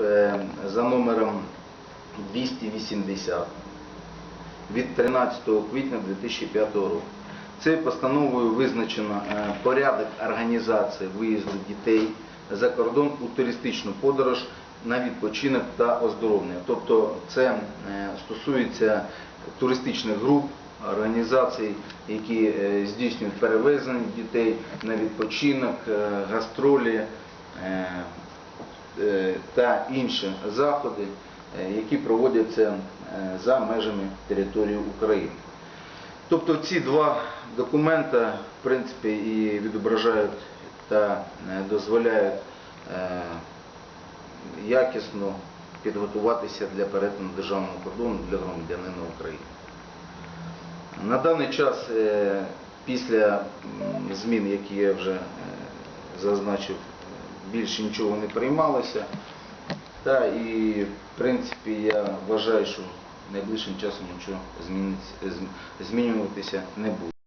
е, за номером 280 від 13 квітня 2005 року. Цією постановою визначено е, порядок організації виїзду дітей за кордон у туристичну подорож на відпочинок та оздоровлення. Тобто це е, стосується туристичних груп, організацій, які здійснюють перевезення дітей на відпочинок, гастролі та інші заходи, е, які проводяться е, за межами території України. Тобто ці два документи, в принципі, і відображають та е, дозволяють е, якісно підготуватися для перетину державного кордону для громадянина України. На даний час, е, після змін, які я вже е, зазначив, більше нічого не приймалося. Та і в принципі я вважаю, що найближчим часом нічого змінюватися не буде.